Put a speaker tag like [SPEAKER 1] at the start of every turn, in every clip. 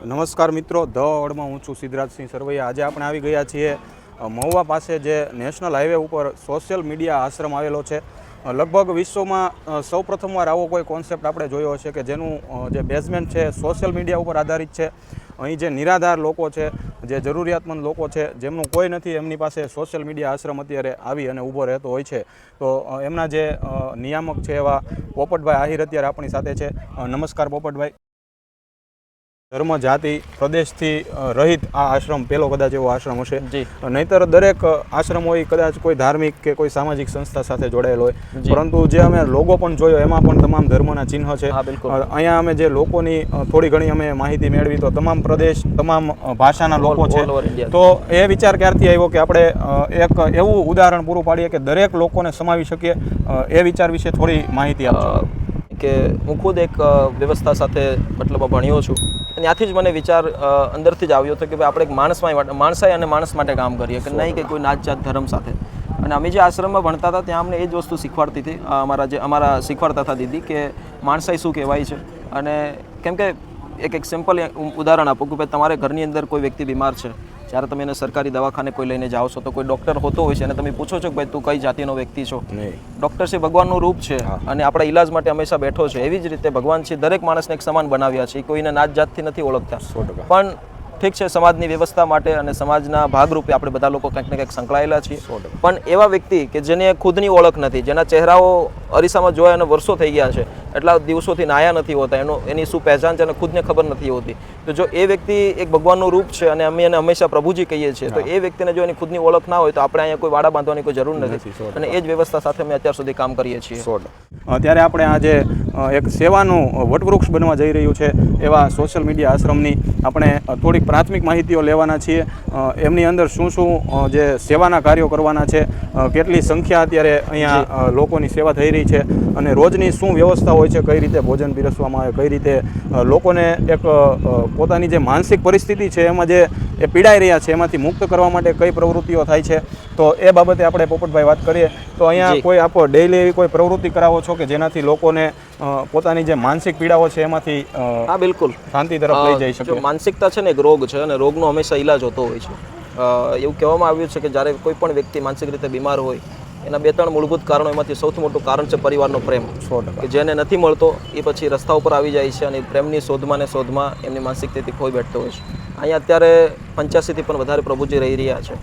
[SPEAKER 1] નમસ્કાર મિત્રો, ધ ઓડમાં હું છું સિદ્ધરાજસિંહ સરવૈયા. આજે આપણે આવી ગયા છીએ મહુવા પાસે જે નેશનલ હાઈવે ઉપર સોશિયલ મીડિયા આશ્રમ આવેલો છે. લગભગ વિશ્વમાં સૌ પ્રથમવાર આવો કોઈ કોન્સેપ્ટ આપણે જોયો હશે કે જેનું જે બેઝમેન્ટ છે, સોશિયલ મીડિયા ઉપર આધારિત છે. અહીં જે નિરાધાર લોકો છે, જે જરૂરિયાતમંદ લોકો છે, જેમનું કોઈ નથી, એમની પાસે સોશિયલ મીડિયા આશ્રમ અત્યારે આવી અને ઊભો રહેતો હોય છે. તો એમના જે નિયામક છે એવા પોપટભાઈ આહિર અત્યારે આપણી સાથે છે. નમસ્કાર પોપટભાઈ. ધર્મ જાતિ પ્રદેશથી રહિત આ આશ્રમ પેલો કદાચ એવો આશ્રમ હશે. નહીતર દરેક આશ્રમ હોય કદાચ કોઈ ધાર્મિક કે કોઈ સામાજિક સંસ્થા સાથે જોડાયેલો હોય. પરંતુ જે અમે લોગો પણ જોયો એમાં પણ તમામ ધર્મના ચિહ્ન છે. અહીંયા અમે જે લોકોની થોડી ઘણી અમે માહિતી મેળવી તો તમામ પ્રદેશ તમામ ભાષાના લોકો છે. તો એ વિચાર ક્યારથી આવ્યો કે આપણે એક એવું ઉદાહરણ પૂરું પાડીએ કે દરેક લોકોને સમાવી શકીએ? એ વિચાર વિશે થોડી માહિતી આપજો.
[SPEAKER 2] કે હું ખુદ એક વ્યવસ્થા સાથે મતલબ ભણ્યો છું. ત્યાંથી જ મને વિચાર અંદરથી જ આવ્યો હતો કે ભાઈ આપણે એક માણસમાં માટે માણસાઈ અને માણસ માટે કામ કરીએ કે નહીં કે કોઈ નાત જાત ધર્મ સાથે. અને અમે જે આશ્રમમાં ભણતા હતા ત્યાં અમને એ જ વસ્તુ શીખવાડતી હતી અમારા જે, અમારા શીખવાડતા હતા દીદી કે માણસાઈ શું કહેવાય છે? અને કેમ કે એક એક સિમ્પલ ઉદાહરણ આપું કે ભાઈ તમારે ઘરની અંદર કોઈ વ્યક્તિ બીમાર છે જ્યારે તમે એને સરકારી દવાખાને કોઈ લઈને જાઓ છો તો કોઈ ડૉક્ટર હોતો હોય છે અને તમે પૂછો છો કે ભાઈ તું કઈ જાતિનો વ્યક્તિ છો? ડૉક્ટર છે ભગવાનનું રૂપ છે અને આપણા ઈલાજ માટે હંમેશા બેઠો છે. એવી જ રીતે ભગવાન છે દરેક માણસને એક સમાન બનાવ્યા છે. કોઈને નાત જાતથી નથી ઓળખતા. પણ ઠીક છે સમાજની વ્યવસ્થા માટે અને સમાજના ભાગરૂપે આપણે બધા લોકો કંઈક ને કંઈક સંકળાયેલા છીએ. પણ એવા વ્યક્તિ કે જેને ખુદની ઓળખ નથી જેના ચહેરાઓ અરીસામાં જોયા અને વર્ષો થઈ ગયા છે. એટલા દિવસોથી નાયા નથી હોતા. એનો એની શું પહેચાન છે અને ખુદને ખબર નથી હોતી. તો જો એ વ્યક્તિ એક ભગવાનનું રૂપ છે અને અમે એને હંમેશા પ્રભુજી કહીએ છીએ તો એ વ્યક્તિને જો એની ખુદની ઓળખ ના હોય તો આપણે અહીંયા કોઈ વાડા બાંધવાની કોઈ જરૂર
[SPEAKER 1] નથી.
[SPEAKER 2] અને એ જ વ્યવસ્થા સાથે અમે અત્યાર સુધી કામ કરીએ છીએ.
[SPEAKER 1] અત્યારે ત્યારે આપણે આજે એક સેવાનું વટવૃક્ષ બનવા જઈ રહ્યું છે એવા સોશિયલ મીડિયા આશ્રમની આપણે થોડીક પ્રાથમિક માહિતીઓ લેવાના છીએ. એમની અંદર શું શું જે સેવાના કાર્યો કરવાના છે કેટલી સંખ્યા અત્યારે અહીંયા લોકોની સેવા થઈ રહી છે અને રોજની શું વ્યવસ્થા હોય છે કઈ રીતે ભોજન પીરસવામાં આવે કઈ રીતે લોકોને એક પોતાની જે માનસિક પરિસ્થિતિ છે એમાં જે એ પીડાઈ રહ્યા છે એમાંથી મુક્ત કરવા માટે કઈ પ્રવૃત્તિઓ થાય છે તો એ બાબતે આપણે પોપટભાઈ વાત કરીએ. તો અહીંયા કોઈ આપો ડેઈલી એવી કોઈ પ્રવૃત્તિ કરાવો છો કે જેનાથી લોકોને પોતાની જે માનસિક પીડાઓ છે એમાંથી
[SPEAKER 2] હા બિલકુલ.
[SPEAKER 1] શાંતિ તરફ લઈ જઈ શકે?
[SPEAKER 2] માનસિકતા છે ને એક રોગ છે અને રોગનો હંમેશા ઈલાજ હોતો હોય છે. એવું કહેવામાં આવ્યું છે કે જ્યારે કોઈ પણ વ્યક્તિ માનસિક રીતે બીમાર હોય એના બે ત્રણ મૂળભૂત કારણો એમાંથી સૌથી મોટું કારણ છે પરિવારનો પ્રેમ. કે જેને નથી મળતો એ પછી રસ્તા ઉપર આવી જાય છે અને પ્રેમની શોધમાં ને શોધમાં એમની માનસિક સ્થિતિ ખોઈ બેઠતો હોય છે. અહીંયા અત્યારે પંચ્યાસીથી પણ વધારે પ્રભુજી રહી રહ્યા છે.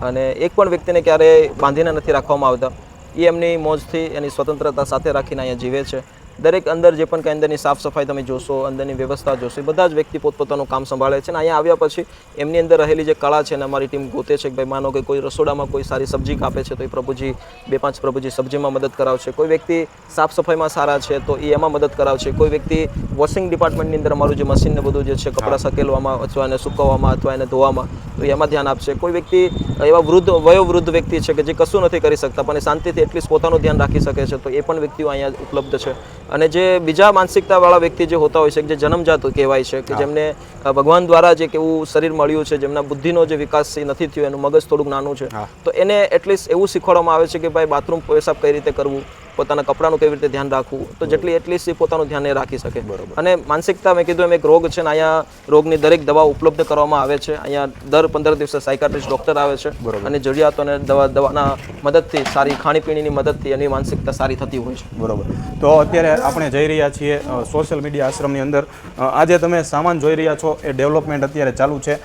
[SPEAKER 2] અને એક પણ વ્યક્તિને ક્યારેય બાંધીને નથી રાખવામાં આવતા. એ એમની મોજથી એની સ્વતંત્રતા સાથે રાખીને અહીંયા જીવે છે. દરેક અંદર જે પણ કંઈ અંદરની સાફ સફાઈ તમે જોશો અંદરની વ્યવસ્થા જોશો એ બધા જ વ્યક્તિ પોતપોતાનું કામ સંભાળે છે અને અહીંયા આવ્યા પછી એમની અંદર રહેલી જે કળા છે ને અમારી ટીમ ગોતે છે કે ભાઈ માનો કે કોઈ રસોડામાં કોઈ સારી સબ્જી કાપે છે તો એ પ્રભુજી બે પાંચ પ્રભુજી સબ્જીમાં મદદ કરાવશે. કોઈ વ્યક્તિ સાફ સફાઈમાં સારા છે તો એ એમાં મદદ કરાવશે. કોઈ વ્યક્તિ વોશિંગ ડિપાર્ટમેન્ટની અંદર અમારું જે મશીન ને બધું જે છે કપડાં સકેલવામાં અથવા એને સુકવવામાં અથવા એને ધોવામાં તો એમાં ધ્યાન આપશે. કોઈ વ્યક્તિ એવા વૃદ્ધ વયોવૃદ્ધ વ્યક્તિ છે કે જે કશું નથી કરી શકતા પણ એ શાંતિથી એટલીસ્ટ પોતાનું ધ્યાન રાખી શકે છે તો એ પણ વ્યક્તિઓ અહીંયા ઉપલબ્ધ છે. અને જે બીજા માનસિકતાવાળા વ્યક્તિ જે હોતા હોય છે જે જન્મજાત કહેવાય છે કે જેમને ભગવાન દ્વારા જે એક એવું શરીર મળ્યું છે જેમના બુદ્ધિનો જે વિકાસ નથી થયો એનું મગજ થોડુંક નાનું છે તો એને એટલીસ્ટ એવું શીખવાડવામાં આવે છે કે ભાઈ બાથરૂમ પેશાબ કઈ રીતે કરવું? પોતાના કપડાનું કેવી રીતે ધ્યાન રાખવું? તો જેટલી એટલીસ્ટ એ પોતાનું ધ્યાન એ રાખી શકે. અને માનસિકતા મેં કીધું એમ એક રોગ છે ને અહીંયા રોગની દરેક દવા ઉપલબ્ધ કરવામાં આવે છે. અહીંયા દર પંદર દિવસે સાયકાટ્રિસ્ટ ડૉક્ટર આવે છે. અને જરૂરિયાતોને દવા દવાના મદદથી સારી ખાણીપીણીની મદદથી એની માનસિકતા સારી થતી હોય છે.
[SPEAKER 1] બરોબર. તો અત્યારે આપણે જઈ રહ્યા છીએ સોશિયલ મીડિયા આશ્રમની અંદર. આજે તમે સામાન જોઈ રહ્યા છો એ ડેવલપમેન્ટ અત્યારે ચાલુ છે.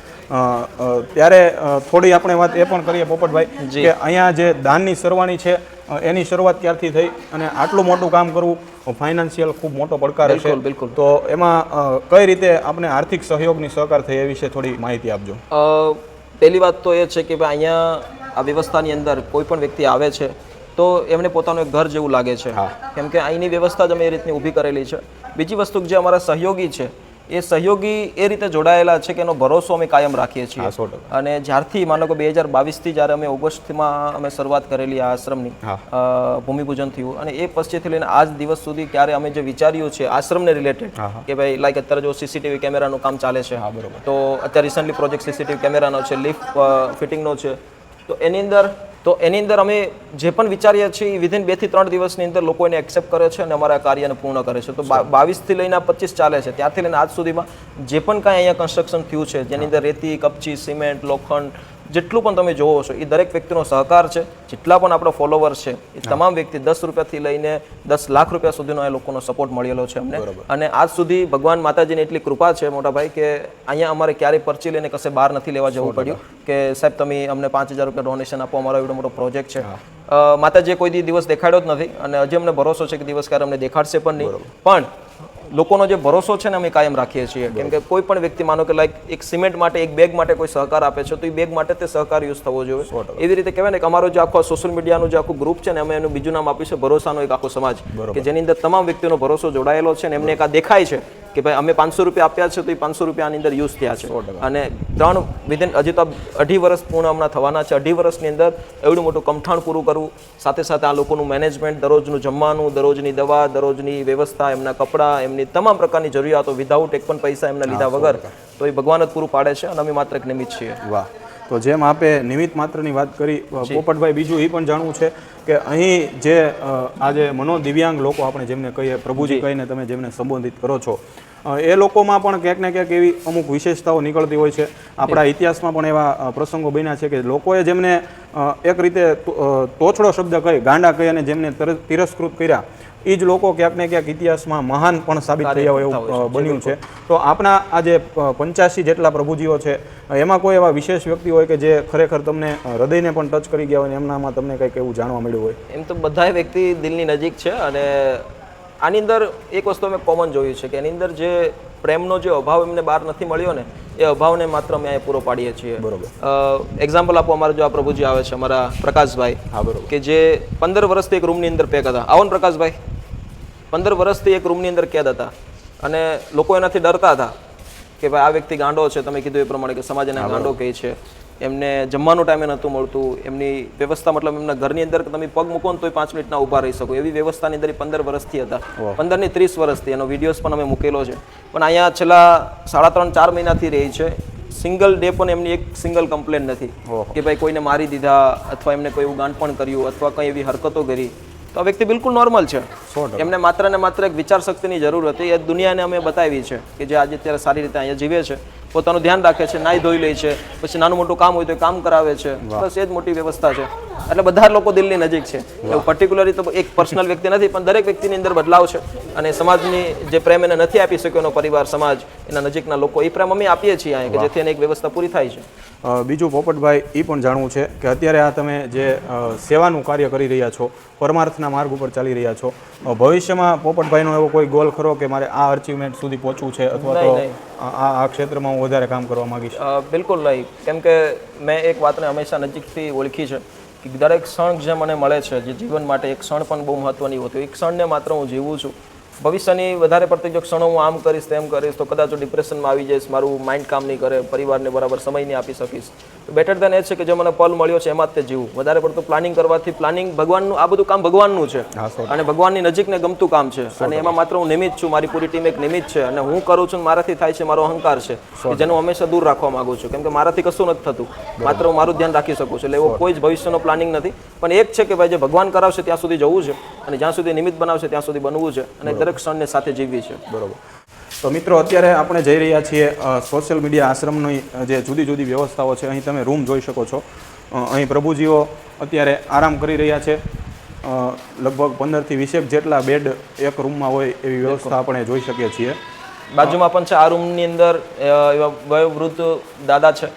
[SPEAKER 1] ત્યારે થોડી આપણે વાત એ પણ કરીએ પોપટભાઈ
[SPEAKER 2] જી.
[SPEAKER 1] કે અહીંયા જે દાનની સરવાણી છે એની શરૂઆત ક્યારથી થઈ અને આટલું મોટું કામ કરવું ફાઇનાન્શિયલ ખૂબ મોટો પડકાર છે
[SPEAKER 2] બિલકુલ.
[SPEAKER 1] તો એમાં કઈ રીતે આપણે આર્થિક સહયોગની સહકાર થઈ એ વિશે થોડી માહિતી આપજો
[SPEAKER 2] પહેલી વાત તો એ છે કે ભાઈ અહીંયા આ વ્યવસ્થાની અંદર કોઈ પણ વ્યક્તિ આવે છે તો એમને પોતાનું એક ઘર જેવું લાગે છે
[SPEAKER 1] હા.
[SPEAKER 2] કેમ કે અહીંની વ્યવસ્થા જ અમે એ રીતની ઊભી કરેલી છે બીજી વસ્તુ જે અમારા સહયોગી છે એ સહયોગી એ રીતે જોડાયેલા છે કે એનો ભરોસો અમે કાયમ રાખીએ છીએ અને જ્યારથી માનો કે બે હજાર બાવીસથી જ્યારે અમે ઓગસ્ટમાં અમે શરૂઆત કરેલી આ આશ્રમની. ભૂમિપૂજન થયું અને એ પછીથી લઈને આજ દિવસ સુધી ક્યારે અમે જે વિચાર્યું છે આશ્રમને રિલેટેડ. કે ભાઈ લાઈક અત્યારે જો સીસીટીવી કેમેરાનું કામ ચાલે છે
[SPEAKER 1] હા બરોબર
[SPEAKER 2] તો અત્યારે રિસન્ટલી પ્રોજેક્ટ સીસીટીવી કેમેરાનો છે લિફ્ટ ફિટિંગનો છે તો એની અંદર તો એની અંદર અમે જે પણ વિચારીએ છીએ વિધિન બેથી ત્રણ દિવસની અંદર લોકો એને એક્સેપ્ટ કરે છે અને અમારા કાર્યને પૂર્ણ કરે છે. તો બાવીસથી લઈને પચીસ ચાલે છે. ત્યાંથી લઈને આજ સુધીમાં જે પણ કાંઈ અહીંયા કન્સ્ટ્રક્શન થયું છે, જેની અંદર રેતી, કપચી, સિમેન્ટ, લોખંડ જેટલું પણ તમે જોવો છો એ દરેક વ્યક્તિનો સહકાર છે. જેટલા પણ આપણા ફોલોવર છે એ તમામ વ્યક્તિ દસ રૂપિયાથી લઈને દસ લાખ રૂપિયા સુધીનો એ લોકોનો સપોર્ટ મળેલો છે અમને. અને આજ સુધી ભગવાન માતાજીની એટલી કૃપા છે મોટાભાઈ કે અહીંયા અમારે ક્યારેય પરચી લઈને કશે બહાર નથી લેવા જવું પડ્યું કે સાહેબ તમે અમને પાંચ હજાર રૂપિયા ડોનેશન આપો અમારો એવડો મોટો પ્રોજેક્ટ છે. માતાજીએ કોઈ દિવસ દેખાડ્યો જ નથી અને હજી અમને ભરોસો છે કે દિવસ ક્યારે અમને દેખાડશે પણ નહીં. પણ લોકોનો જે ભરોસો છે ને અમે કાયમ રાખીએ છીએ. કેમ કે કોઈ પણ વ્યક્તિ માનો કે લાઈક એક સિમેન્ટ માટે એક બેગ માટે કોઈ સહકાર આપે છે તો એ બેગ માટે તે સહકાર યુઝ થવો જોઈએ. એવી રીતે કહેવાય ને કે અમારો જે આખો સોશિયલ મીડિયાનું જે આખું ગ્રુપ છે ને અમે એનું બીજું નામ આપ્યું છે ભરોસાનો એક આખો સમાજ. કે જેની અંદર તમામ વ્યક્તિનો ભરોસો જોડાયેલો છે ને એમને એક આ દેખાય છે. કે ભાઈ અમે પાંચસો રૂપિયા આપ્યા છે તો એ પાંચસો રૂપિયાની અંદર યુઝ થયા છે. અને ત્રણ વિધિન હજી તો અઢી વર્ષ પૂર્ણ હમણાં થવાના છે. અઢી વર્ષની અંદર એવડું મોટું કમઠાણ પૂરું કરવું સાથે સાથે આ લોકોનું મેનેજમેન્ટ દરરોજનું જમવાનું દરરોજની દવા દરરોજની વ્યવસ્થા એમના કપડાં એમની તમામ પ્રકારની જરૂરિયાતો વિધાઉટ એક પણ પૈસા એમના લીધા વગર તો એ ભગવાન જ પૂરું પાડે છે અને અમે માત્ર એક નિમિત્ત છીએ.
[SPEAKER 1] વાહ. તો જેમ આપે નિમિત્ત માત્રની વાત કરી પોપટભાઈ બીજું એ પણ જાણવું છે કે અહીં જે આજે મનોદિવ્યાંગ લોકો આપણે જેમને કહીએ પ્રભુજી કહીને તમે જેમને સંબોધિત કરો છો એ લોકોમાં પણ ક્યાંક ને ક્યાંક એવી અમુક વિશેષતાઓ નીકળતી હોય છે. આપણા ઇતિહાસમાં પણ એવા પ્રસંગો બન્યા છે કે લોકોએ જેમને એક રીતે તોછડો શબ્દ કહી ગાંડા કહી અને જેમને તિરસ્કૃત કર્યા એ જ લોકો ક્યાંક ને ક્યાંક ઇતિહાસમાં મહાન પણ સાબિત થયા હોય એવું બન્યું છે. તો આપણા આ જે પંચ્યાસી જેટલા પ્રભુજીઓ છે એમાં કોઈ એવા વિશેષ વ્યક્તિ હોય કે જે ખરેખર તમને હૃદયને પણ ટચ કરી ગયા હોય એમનામાં તમને કંઈક એવું જાણવા મળ્યું હોય?
[SPEAKER 2] એમ તો બધાય વ્યક્તિ દિલની નજીક છે અને આની અંદર એક વસ્તુ અમે કોમન જોયું છે કે એની અંદર જે પ્રેમનો જે અભાવ એમને બહાર નથી મળ્યો ને એ અભાવને માત્ર અમે અહીંયા પૂરો પાડીએ છીએ.
[SPEAKER 1] બરોબર.
[SPEAKER 2] એક્ઝામ્પલ આપો અમારા જો આ પ્રભુજી આવે છે અમારા પ્રકાશભાઈ
[SPEAKER 1] હા બરોબર.
[SPEAKER 2] કે જે પંદર વર્ષથી એક રૂમની અંદર પેક હતા. આવો ને પ્રકાશભાઈ. પંદર વર્ષથી એક રૂમની અંદર કેદ હતા. અને લોકો એનાથી ડરતા હતા કે ભાઈ આ વ્યક્તિ ગાંડો છે તમે કીધું એ પ્રમાણે કે સમાજ એને ગાંડો કહે છે. એમને જમવાનું ટાઈમે નહોતું મળતું. એમની વ્યવસ્થા મતલબ એમના ઘરની અંદર તમે પગ મૂકો ને તોય પાંચ મિનિટના ઊભા રહી શકો. એવી વ્યવસ્થાની અંદર એ પંદર વર્ષથી હતા. પંદરની ત્રીસ વર્ષથી. એનો વિડીયોઝ પણ અમે મૂકેલો છે. પણ અહીંયા છેલ્લા સાડા ત્રણ ચાર મહિનાથી રહી છે. સિંગલ ડે પણ એમની એક સિંગલ કમ્પ્લેન નથી. કે ભાઈ કોઈને મારી દીધા અથવા એમને કોઈ એવું ગાંઠપણ કર્યું અથવા કંઈ એવી હરકતો કરી. તો આ વ્યક્તિ બિલકુલ નોર્મલ છે. એમને માત્ર ને માત્ર એક વિચાર શક્તિની જરૂર હતી. એ દુનિયાને અમે બતાવી છે કે જે આજે અત્યારે સારી રીતે અહીંયા જીવે છે. પોતાનું ધ્યાન રાખે છે નાઈ ધોઈ લે છે પછી નાનું મોટું કામ હોય તો કામ કરાવે છે. બસ એ જ મોટી વ્યવસ્થા છે. એટલે બધા લોકો દિલની નજીક છે. એવું પર્ટિક્યુલરલી તો એક પર્સનલ વ્યક્તિ નથી પણ દરેક વ્યક્તિની અંદર બદલાવ છે. અને સમાજની જે પ્રેમ એને નથી આપી શક્યો એનો પરિવાર સમાજ એના નજીકના લોકો એ પ્રેમ અમે આપીએ છીએ અહીંયા કે જેથી એને એક વ્યવસ્થા પૂરી થાય છે.
[SPEAKER 1] બીજું પોપટભાઈ એ પણ જાણવું છે કે અત્યારે આ તમે જે સેવાનું કાર્ય કરી રહ્યા છો પરમાર્થના માર્ગ ઉપર ચાલી રહ્યા છો ભવિષ્યમાં પોપટભાઈનો એવો કોઈ ગોલ ખરો કે મારે આ અચીવમેન્ટ સુધી પહોંચવું છે અથવા તો આ આ- ક્ષેત્રમાં હું વધારે કામ કરવા માંગીશ.
[SPEAKER 2] બિલકુલ નહીં. કેમ કે મેં એક વાતને હંમેશા નજીકથી ઓળખી છે કે દરેક ક્ષણ જે મને મળે છે, જે જીવન માટે એક ક્ષણ પણ બહુ મહત્વની હોતી એક ક્ષણને માત્ર હું જીવું છું. ભવિષ્યની વધારે પડતી જો ક્ષણો હું આમ કરીશ તેમ કરીશ, તો કદાચ ડિપ્રેશનમાં આવી જઈશ, મારું માઇન્ડ કામ નહીં કરે, પરિવારને બરાબર સમય નહીં આપી શકીશ. બેટર દેન એ છે કે જે મને પલ મળ્યો છે એમાં જ તે જીવું. વધારે પડતું પ્લાનિંગ કરવાથી પ્લાનિંગ ભગવાનનું આ બધું કામ ભગવાનનું છે. અને ભગવાનની નજીકને ગમતું કામ છે. અને એમાં માત્ર હું નિમિત્ત છું મારી પૂરી ટીમ એક નિમિત્ત છે. અને હું કરું છું ને મારાથી થાય છે મારો અહંકાર છે જેનું હંમેશા દૂર રાખવા માંગુ છું. કેમ કે મારાથી કશું નથી થતું. માત્ર હું મારું ધ્યાન રાખી શકું છું. એટલે એવો કોઈ જ ભવિષ્યનો પ્લાનિંગ નથી. પણ એક છે કે ભાઈ જે ભગવાન કરાવશે ત્યાં સુધી જવું છે. અને જ્યાં સુધી નિમિત્ત બનાવશે ત્યાં સુધી બનવું છે. અને દરેક ક્ષણને સાથે જીવવી છે.
[SPEAKER 1] બરોબર. તો મિત્રો અત્યારે આપણે જઈ રહ્યા છીએ સોશિયલ મીડિયા આશ્રમની જે જુદી જુદી વ્યવસ્થાઓ છે. અહીં તમે રૂમ જોઈ શકો છો. અહીં પ્રભુજીઓ અત્યારે આરામ કરી રહ્યા છે. લગભગ પંદરથી વીસેક જેટલા બેડ એક રૂમમાં હોય એવી વ્યવસ્થા આપણે જોઈ શકીએ છીએ.
[SPEAKER 2] બાજુમાં પણ છે આ રૂમની અંદર એવા વયોવૃદ્ધ દાદા છે.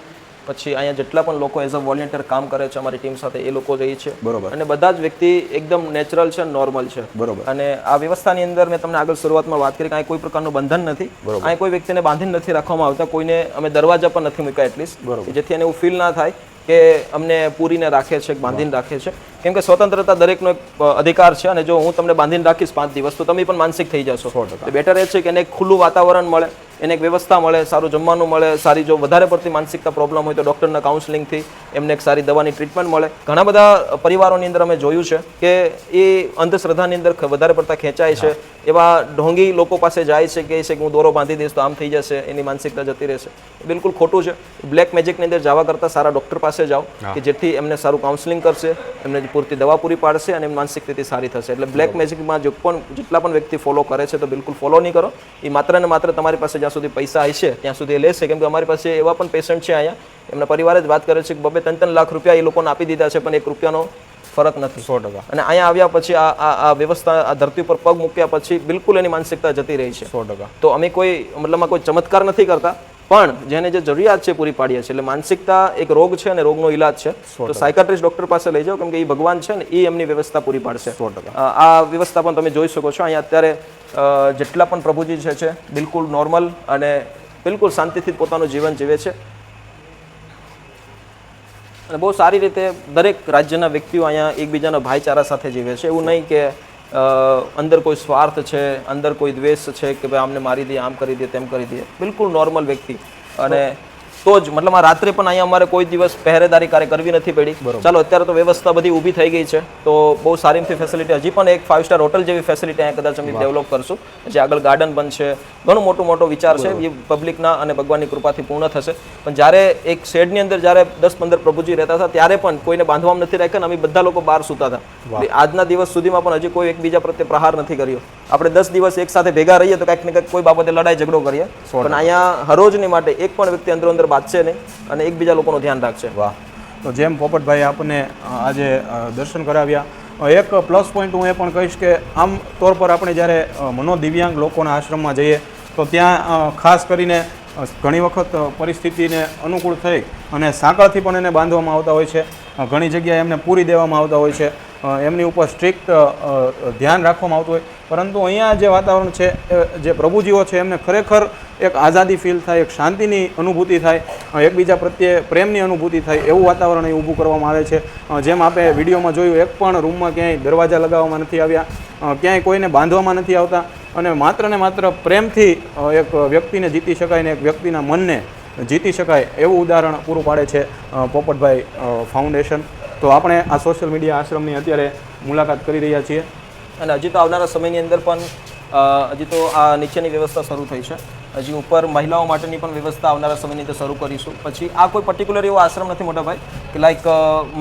[SPEAKER 2] પછી અહીંયા જેટલા પણ લોકો એઝ અ વોલેન્ટિયર કામ કરે છે અમારી ટીમ સાથે એ લોકો રહી છે.
[SPEAKER 1] બરોબર.
[SPEAKER 2] અને બધા જ વ્યક્તિ એકદમ નેચરલ છે નોર્મલ છે.
[SPEAKER 1] બરોબર.
[SPEAKER 2] અને આ વ્યવસ્થાની અંદર મેં તમને આગળ શરૂઆતમાં વાત કરી કે અહીં કોઈ પ્રકારનું બંધન નથી. અહીં કોઈ વ્યક્તિને બાંધીને નથી રાખવામાં આવતા કોઈને અમે દરવાજા પણ નથી મૂક્યા એટલીસ્ટ
[SPEAKER 1] બરોબર.
[SPEAKER 2] જેથી એને એવું ફીલ ના થાય કે અમને પૂરીને રાખે છે બાંધીને રાખે છે. કેમ કે સ્વતંત્રતા દરેકનો એક અધિકાર છે અને જો હું તમને બાંધીને રાખીશ પાંચ દિવસ તો તમે પણ માનસિક થઈ જશો. બેટર એ છે કે એને ખુલ્લું વાતાવરણ મળે એને એક વ્યવસ્થા મળે, સારું જમવાનું મળે, સારી જો વધારે પડતી માનસિકતા પ્રોબ્લેમ હોય તો ડૉક્ટરના કાઉન્સલિંગથી એમને એક સારી દવાની ટ્રીટમેન્ટ મળે. ઘણા બધા પરિવારોની અંદર અમે જોયું છે કે એ અંધશ્રદ્ધાની અંદર વધારે પડતા ખેંચાય છે. એવા ઢોંગી લોકો પાસે જાય છે કે છે કે હું દોરો બાંધી દઈશ તો આમ થઈ જશે એની માનસિકતા જતી રહેશે. એ બિલકુલ ખોટું છે. બ્લેક મેજિકની અંદર જવા કરતાં સારા ડૉક્ટર પાસે જાઓ કે જેથી એમને સારું કાઉન્સેલિંગ કરશે એમને પૂરતી દવા પૂરી પાડશે અને માનસિક સ્થિતિ સારી થશે. એટલે બ્લેક મેજિકમાં જો પણ જેટલા પણ વ્યક્તિ ફોલો કરે છે તો બિલકુલ ફોલો નહીં કરો. એ માત્ર ને માત્ર તમારી પાસે જ્યાં સુધી પૈસા હશે ત્યાં સુધી એ લેશે. કેમ કે અમારી પાસે એવા પણ પેશન્ટ છે અહીંયા એમના પરિવારે જ વાત કરે છે કે બબે ત્રણ ત્રણ લાખ રૂપિયા એ લોકોને આપી દીધા છે પણ એક રૂપિયાનો ફરક નથી.
[SPEAKER 1] સો ટકા.
[SPEAKER 2] અને અહીંયા આવ્યા પછી આ આ આ વ્યવસ્થા આ ધરતી ઉપર પગ મૂક્યા પછી બિલકુલ એની માનસિકતા જતી રહી છે.
[SPEAKER 1] સો ટકા.
[SPEAKER 2] તો અમે કોઈ મતલબમાં કોઈ ચમત્કાર નથી કરતા પણ જેને જે જરૂરિયાત છે પૂરી પાડીએ છીએ એટલે માનસિકતા એક રોગ છે અને રોગનો ઈલાજ છે. તો સાયકાટ્રિસ્ટ ડોક્ટર પાસે લઈ જાઓ કેમ કે એ ભગવાન છે ને એ એમની વ્યવસ્થા પૂરી પાડશે.
[SPEAKER 1] સો ટકા.
[SPEAKER 2] આ વ્યવસ્થા પણ તમે જોઈ શકો છો. અહીંયા અત્યારે જેટલા પણ પ્રભુજી છે છે બિલકુલ નોર્મલ અને બિલકુલ શાંતિથી પોતાનું જીવન જીવે છે. અને બહુ સારી રીતે દરેક રાજ્યના વ્યક્તિઓ અહીંયા એકબીજાના ભાઈચારા સાથે જીવે છે. એવું નહીં કે અંદર કોઈ સ્વાર્થ છે, અંદર કોઈ દ્વેષ છે કે ભાઈ આમને મારી દઈએ આમ કરી દઈએ તેમ કરી દઈએ બિલકુલ નોર્મલ વ્યક્તિ. અને તો જ મતલબ આ રાત્રે પણ અહીંયા અમારે કોઈ દિવસ પહેરેદારી કાર્ય કરવી નથી પડી. ચાલો અત્યારે તો વ્યવસ્થા બધી ઊભી થઈ ગઈ છે. તો બહુ સારી એમથી ફેસિલિટી હજી પણ એક ફાઇવ સ્ટાર હોટલ જેવી ફેસિલિટી અહીંયા કદાચ અમે ડેવલપ કરશું. જે આગળ ગાર્ડન બનશે ઘણું મોટો મોટો વિચાર છે. એ પબ્લિકના અને ભગવાનની કૃપાથી પૂર્ણ થશે. પણ જ્યારે એક શેડની અંદર જ્યારે દસ પંદર પ્રભુજી રહેતા હતા ત્યારે પણ કોઈને બાંધવામાં નથી રાખ્યા ને અમે બધા લોકો બહાર સૂતા હતા. આજના દિવસ સુધીમાં પણ હજી કોઈ એકબીજા પ્રત્યે પ્રહાર નથી કર્યો. આપણે દસ દિવસ એક સાથે ભેગા રહીએ તો કંઈક ને કંઈક કોઈ બાબતે લડાઈ ઝઘડો કરીએ. પણ અહીંયા હરોજની માટે એક પણ વ્યક્તિ અંદર અંદર બાંધશે નહીં અને એકબીજા લોકોનું ધ્યાન રાખશે.
[SPEAKER 1] વાહ. તો જેમ પોપટભાઈ આપણને આજે દર્શન કરાવ્યા એક પ્લસ પોઈન્ટ હું એ પણ કહીશ કે આમ તોર પર આપણે જ્યારે મનોદિવ્યાંગ લોકોના આશ્રમમાં જઈએ, તો ત્યાં ખાસ કરીને ઘણી વખત પરિસ્થિતિને અનુકૂળ થઈ અને સાંકળથી પણ એને બાંધવામાં આવતા હોય છે. ઘણી જગ્યાએ એમને પૂરી દેવામાં આવતા હોય છે. એમની ઉપર સ્ટ્રિક્ટ ધ્યાન રાખવામાં આવતું હોય. પરંતુ અહીંયા જે વાતાવરણ છે જે પ્રભુજીઓ છે, એમને ખરેખર એક આઝાદી ફીલ થાય, એક શાંતિની અનુભૂતિ થાય એકબીજા પ્રત્યે પ્રેમની અનુભૂતિ થાય, એવું વાતાવરણ અહીં ઊભું કરવામાં આવે છે. જેમ આપણે વિડીયોમાં જોયું, એક પણ રૂમમાં ક્યાંય દરવાજા લગાવવામાં નથી આવ્યા ક્યાંય કોઈને બાંધવામાં નથી આવતા, અને માત્ર ને માત્ર પ્રેમથી એક વ્યક્તિને જીતી શકાય ને એક વ્યક્તિના મનને જીતી શકાય એવું ઉદાહરણ પૂરું પાડે છે પોપટભાઈ ફાઉન્ડેશન તો આપણે આ સોશિયલ મીડિયા આશ્રમની અત્યારે મુલાકાત કરી રહ્યા છીએ.
[SPEAKER 2] અને હજી તો આવનારા સમયની અંદર પણ હજી તો આ નીચેની વ્યવસ્થા શરૂ થઈ છે. હજી ઉપર મહિલાઓ માટેની પણ વ્યવસ્થા આવનારા સમયની અંદર શરૂ કરીશું. પછી આ કોઈ પર્ટિક્યુલર એવો આશ્રમ નથી મોટા ભાઈ કે લાઈક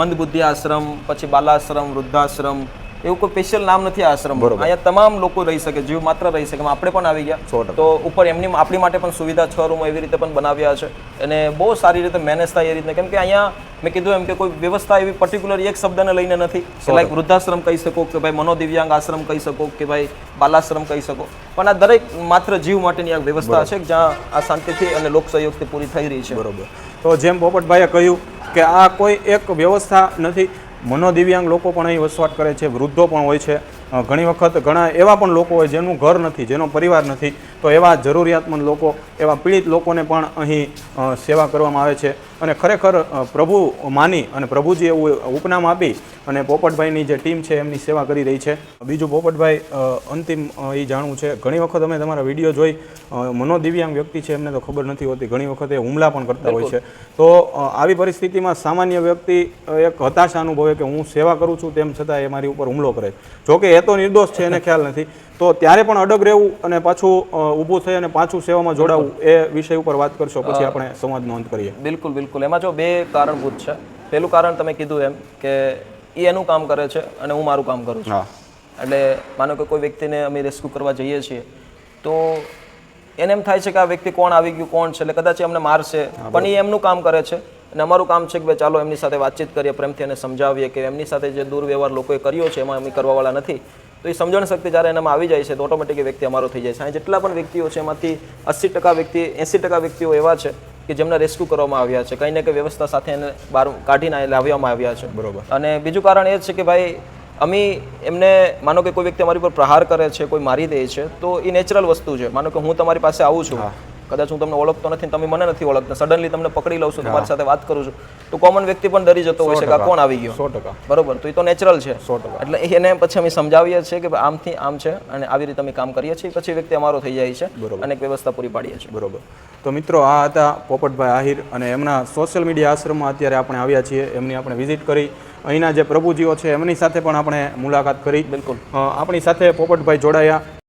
[SPEAKER 2] મંદબુદ્ધિ આશ્રમ, પછી બાલાશ્રમ, વૃદ્ધાશ્રમ એવું કોઈ સ્પેશિયલ નામ નથી આશ્રમ અહીંયા તમામ લોકો રહી શકે જીવ માત્ર રહી શકે આપણે પણ આવી ગયા. તો ઉપર એમની આપણી માટે પણ સુવિધા છ રૂમ એવી રીતે પણ બનાવ્યા છે. અને બહુ સારી રીતે મેનેજ થાય એ રીતના. કેમ કે અહીંયા મેં કીધું એમ કે કોઈ વ્યવસ્થા એવી પર્ટિક્યુલર એક શબ્દને લઈને નથી. લાઈક વૃદ્ધાશ્રમ કહી શકો કે ભાઈ મનોદિવ્યાંગ આશ્રમ કહી શકો કે ભાઈ બાલાશ્રમ કહી શકો. પણ આ દરેક માત્ર જીવ માટેની આ વ્યવસ્થા છે કે જ્યાં આ શાંતિથી અને લોક સહયોગથી પૂરી થઈ રહી છે.
[SPEAKER 1] બરોબર. તો જેમ પોપટભાઈએ કહ્યું કે આ કોઈ એક વ્યવસ્થા નથી મનોદિવ્યાંગ લોકો પણ અહીં વસવાટ કરે છે વૃદ્ધો પણ હોય છે. ઘણી વખત ઘણા એવા પણ લોકો હોય જેનું ઘર નથી જેનો પરિવાર નથી તો એવા જરૂરિયાતમંદ લોકો એવા પીડિત લોકોને પણ અહીં સેવા કરવામાં આવે છે. અને ખરેખર પ્રભુ માની અને પ્રભુજી એવું ઉપનામ આપી અને પોપટભાઈની જે ટીમ છે એમની સેવા કરી રહી છે. બીજું પોપટભાઈ અંતિમ એ જાણવું છે ઘણી વખત અમે તમારા વીડિયો જોઈ મનોદિવ્યાંગ વ્યક્તિ છે એમને તો ખબર નથી હોતી ઘણી વખત એ હુમલા પણ કરતા હોય છે. તો આવી પરિસ્થિતિમાં સામાન્ય વ્યક્તિ એક હતાશા અનુભવે કે હું સેવા કરું છું તેમ છતાં એ મારી ઉપર હુમલો કરે જોકે એ તો નિર્દોષ છે એને ખ્યાલ નથી. તો ત્યારે પણ અડગ રહેવું અને પાછું ઊભું થઈ અને પાછું સેવામાં જોડાવું એ વિષય ઉપર વાત કરશો પછી આપણે સંવાદ નોંધ કરીએ.
[SPEAKER 2] બિલકુલ બિલકુલ. એમાં જો બે કારણભૂત છે. પહેલું કારણ તમે કીધું એમ કે એ એનું કામ કરે છે અને હું મારું કામ કરું છું. એટલે માનો કે કોઈ વ્યક્તિને અમે રેસ્ક્યુ કરવા જઈએ છીએ તો એને એમ થાય છે કે આ વ્યક્તિ કોણ આવી ગયું કોણ છે? એટલે કદાચ એમને મારશે. પણ એ એમનું કામ કરે છે. અને અમારું કામ છે કે ભાઈ ચાલો એમની સાથે વાતચીત કરીએ પ્રેમથી એને સમજાવીએ કે એમની સાથે જે દુર્વ્યવહાર લોકોએ કર્યો છે એમાં અમે કરવાવાળા નથી. તો એ સમજણ શક્તિ જ્યારે એનામાં આવી જાય છે તો ઓટોમેટિક વ્યક્તિ અમારો થઈ જાય છે. અહીં જેટલા પણ વ્યક્તિઓ છે એમાંથી અસી ટકા વ્યક્તિ એંસી ટકા વ્યક્તિઓ એવા છે કે જેમને રેસ્ક્યુ કરવામાં આવ્યા છે. કંઈ ને કંઈ વ્યવસ્થા સાથે એને બહાર કાઢીને લાવવામાં આવ્યા છે.
[SPEAKER 1] બરોબર.
[SPEAKER 2] અને બીજું કારણ એ છે કે ભાઈ અમે એમને માનો કે કોઈ વ્યક્તિ અમારી પર પ્રહાર કરે છે કોઈ મારી દે છે તો એ નેચરલ વસ્તુ છે. માનો કે હું તમારી પાસે આવું છું. કદાચ હું તમને ઓળખતો નથી તમે મને નથી ઓળખતા. સડનલી તમને પકડી લઉં છું તમારી સાથે વાત કરું છું. તો કોમન વ્યક્તિ પણ ડરી જતો હોય છે કે કોણ આવી ગયો?
[SPEAKER 1] સો ટકા.
[SPEAKER 2] બરોબર. તો એ તો નેચરલ છે.
[SPEAKER 1] સો ટકા.
[SPEAKER 2] એટલે એને પછી અમે સમજાવીએ છીએ કે આમથી આમ છે અને આવી રીતે અમે કામ કરીએ છીએ. પછી વ્યક્તિ અમારો થઈ જાય છે અને એક વ્યવસ્થા પૂરી પાડીએ છીએ.
[SPEAKER 1] બરોબર. તો મિત્રો આ હતા પોપટભાઈ આહિર અને એમના સોશિયલ મીડિયા આશ્રમમાં અત્યારે આપણે આવ્યા છીએ. એમની આપણે વિઝિટ કરી. અહીંના જે પ્રભુજીઓ છે એમની સાથે પણ આપણે મુલાકાત કરી.
[SPEAKER 2] બિલકુલ.
[SPEAKER 1] આપણી સાથે પોપટભાઈ જોડાયા.